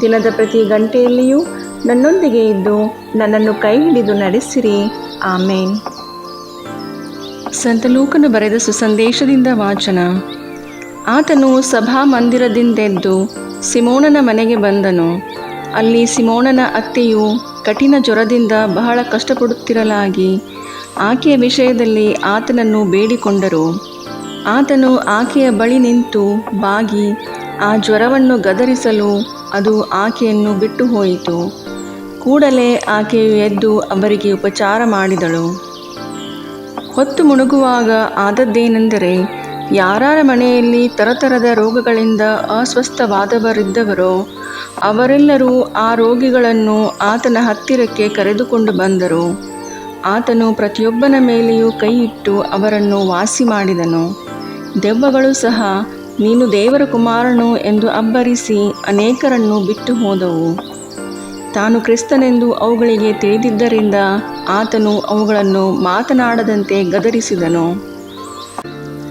ದಿನದ ಪ್ರತಿ ಗಂಟೆಯಲ್ಲಿಯೂ ನನ್ನೊಂದಿಗೆ ಇದ್ದು ನನ್ನನ್ನು ಕೈ ಹಿಡಿದು ನಡೆಸಿರಿ. ಆಮೇನ್. ಸಂತ ಲೂಕನು ಬರೆದ ಸುಸಂದೇಶದಿಂದ ವಾಚನ. ಆತನು ಸಭಾ ಮಂದಿರದಿಂದೆದ್ದು ಸಿಮೋಣನ ಮನೆಗೆ ಬಂದನು. ಅಲ್ಲಿ ಸಿಮೋಣನ ಅತ್ತೆಯು ಕಠಿಣ ಜ್ವರದಿಂದ ಬಹಳ ಕಷ್ಟಪಡುತ್ತಿರಲಾಗಿ ಆಕೆಯ ವಿಷಯದಲ್ಲಿ ಆತನನ್ನು ಬೇಡಿಕೊಂಡರು. ಆತನು ಆಕೆಯ ಬಳಿ ನಿಂತು ಬಾಗಿ ಆ ಜ್ವರವನ್ನು ಗದರಿಸಲು ಅದು ಆಕೆಯನ್ನು ಬಿಟ್ಟು ಹೋಯಿತು. ಕೂಡಲೇ ಆಕೆಯು ಎದ್ದು ಅವರಿಗೆ ಉಪಚಾರ ಮಾಡಿದಳು. ಹೊತ್ತು ಮುಣುಗುವಾಗ ಆದದ್ದೇನೆಂದರೆ ಯಾರ ಮನೆಯಲ್ಲಿ ತರತರದ ರೋಗಗಳಿಂದ ಅಸ್ವಸ್ಥವಾದವರಿದ್ದವರೋ, ಅವರೆಲ್ಲರೂ ಆ ರೋಗಿಗಳನ್ನು ಆತನ ಹತ್ತಿರಕ್ಕೆ ಕರೆದುಕೊಂಡು ಬಂದರು. ಆತನು ಪ್ರತಿಯೊಬ್ಬನ ಮೇಲೆಯೂ ಕೈಯಿಟ್ಟು ಅವರನ್ನು ವಾಸಿ ಮಾಡಿದನು. ದೆವ್ವಗಳು ಸಹ ನೀನು ದೇವರ ಕುಮಾರನು ಎಂದು ಅಬ್ಬರಿಸಿ ಅನೇಕರನ್ನು ಬಿಟ್ಟು ಹೋದವು. ತಾನು ಕ್ರಿಸ್ತನೆಂದು ಅವುಗಳಿಗೆ ತಿಳಿದಿದ್ದರಿಂದ ಆತನು ಅವುಗಳನ್ನು ಮಾತನಾಡದಂತೆ ಗದರಿಸಿದನು.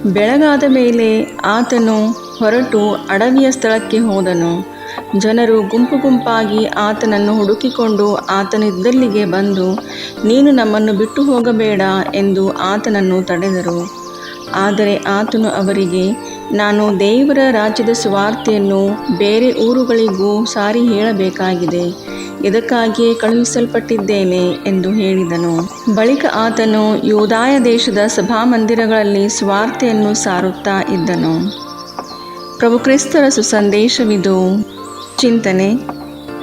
ಬೆಳಗಾದ ಮೇಲೆ ಆತನು ಹೊರಟು ಅಡವಿಯ ಸ್ಥಳಕ್ಕೆ ಹೋದನು. ಜನರು ಗುಂಪು ಗುಂಪಾಗಿ ಆತನನ್ನು ಹುಡುಕಿಕೊಂಡು ಆತನಿದ್ದಲ್ಲಿಗೆ ಬಂದು, ನೀನು ನಮ್ಮನ್ನು ಬಿಟ್ಟು ಹೋಗಬೇಡ ಎಂದು ಆತನನ್ನು ತಡೆದರು. ಆದರೆ ಆತನು ಅವರಿಗೆ ನಾನು ದೇವರ ರಾಜ್ಯದ ಸುವಾರ್ತೆಯನ್ನು ಬೇರೆ ಊರುಗಳಿಗೂ ಸಾರಿ ಹೇಳಬೇಕಾಗಿದೆ. ಇದಕ್ಕಾಗಿಯೇ ಕಳುಹಿಸಲ್ಪಟ್ಟಿದ್ದೇನೆ ಎಂದು ಹೇಳಿದನು. ಬಳಿಕ ಆತನು ಯೋದಾಯ ದೇಶದ ಸಭಾಮಂದಿರಗಳಲ್ಲಿ ಸ್ವಾರ್ಥೆಯನ್ನು ಸಾರುತ್ತಾ ಇದ್ದನು. ಪ್ರಭು ಕ್ರಿಸ್ತರ ಸುಸಂದೇಶವಿದು. ಚಿಂತನೆ,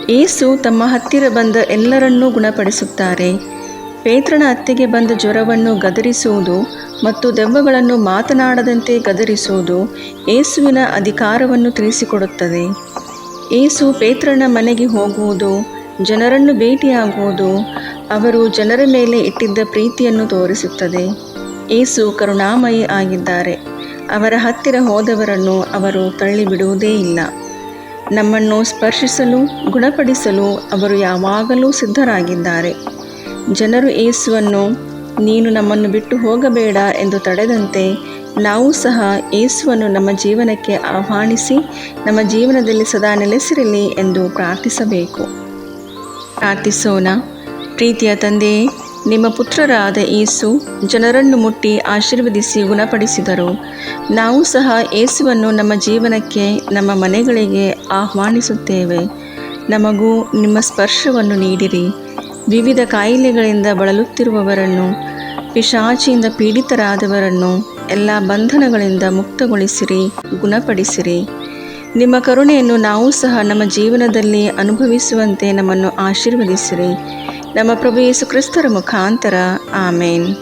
ಏಸು ತಮ್ಮ ಹತ್ತಿರ ಬಂದ ಎಲ್ಲರನ್ನೂ ಗುಣಪಡಿಸುತ್ತಾರೆ. ಪೇತ್ರನ ಅತ್ತೆಗೆ ಬಂದ ಜ್ವರವನ್ನು ಗದರಿಸುವುದು ಮತ್ತು ದೆವ್ವಗಳನ್ನು ಮಾತನಾಡದಂತೆ ಗದರಿಸುವುದು ಏಸುವಿನ ಅಧಿಕಾರವನ್ನು ತಿಳಿಸಿಕೊಡುತ್ತದೆ. ಏಸು ಪೇತ್ರನ ಮನೆಗೆ ಹೋಗುವುದು, ಜನರನ್ನು ಭೇಟಿಯಾಗುವುದು, ಅವರು ಜನರ ಮೇಲೆ ಇಟ್ಟಿದ್ದ ಪ್ರೀತಿಯನ್ನು ತೋರಿಸುತ್ತದೆ. ಏಸು ಕರುಣಾಮಯಿ ಆಗಿದ್ದಾರೆ. ಅವರ ಹತ್ತಿರ ಹೋದವರನ್ನು ಅವರು ತಳ್ಳಿಬಿಡುವುದೇ ಇಲ್ಲ. ನಮ್ಮನ್ನು ಸ್ಪರ್ಶಿಸಲು, ಗುಣಪಡಿಸಲು ಅವರು ಯಾವಾಗಲೂ ಸಿದ್ಧರಾಗಿದ್ದಾರೆ. ಜನರು ಏಸುವನ್ನು, ನೀನು ನಮ್ಮನ್ನು ಬಿಟ್ಟು ಹೋಗಬೇಡ ಎಂದು ತಡೆದಂತೆ ನಾವು ಸಹ ಏಸುವನ್ನು ನಮ್ಮ ಜೀವನಕ್ಕೆ ಆಹ್ವಾನಿಸಿ, ನಮ್ಮ ಜೀವನದಲ್ಲಿ ಸದಾ ನೆಲೆಸಿರಲಿ ಎಂದು ಪ್ರಾರ್ಥಿಸಬೇಕು. ಪ್ರಾರ್ಥಿಸೋಣ. ಪ್ರೀತಿಯ ತಂದೆಯೇ, ನಿಮ್ಮ ಪುತ್ರರಾದ ಏಸು ಜನರನ್ನು ಮುಟ್ಟಿ ಆಶೀರ್ವದಿಸಿ ಗುಣಪಡಿಸಿದರು. ನಾವು ಸಹ ಏಸುವನ್ನು ನಮ್ಮ ಜೀವನಕ್ಕೆ, ನಮ್ಮ ಮನೆಗಳಿಗೆ ಆಹ್ವಾನಿಸುತ್ತೇವೆ. ನಮಗೂ ನಿಮ್ಮ ಸ್ಪರ್ಶವನ್ನು ನೀಡಿರಿ. ವಿವಿಧ ಕಾಯಿಲೆಗಳಿಂದ ಬಳಲುತ್ತಿರುವವರನ್ನು, ಪಿಶಾಚಿಯಿಂದ ಪೀಡಿತರಾದವರನ್ನು ಎಲ್ಲ ಬಂಧನಗಳಿಂದ ಮುಕ್ತಗೊಳಿಸಿರಿ, ಗುಣಪಡಿಸಿರಿ. ನಿಮ್ಮ ಕರುಣೆಯನ್ನು ನಾವು ಸಹ ನಮ್ಮ ಜೀವನದಲ್ಲಿ ಅನುಭವಿಸುವಂತೆ ನಮ್ಮನ್ನು ಆಶೀರ್ವದಿಸಿರಿ. ನಮ್ಮ ಪ್ರಭು ಯೇಸು ಕ್ರಿಸ್ತರ ಮುಖಾಂತರ. ಆಮೇನ್.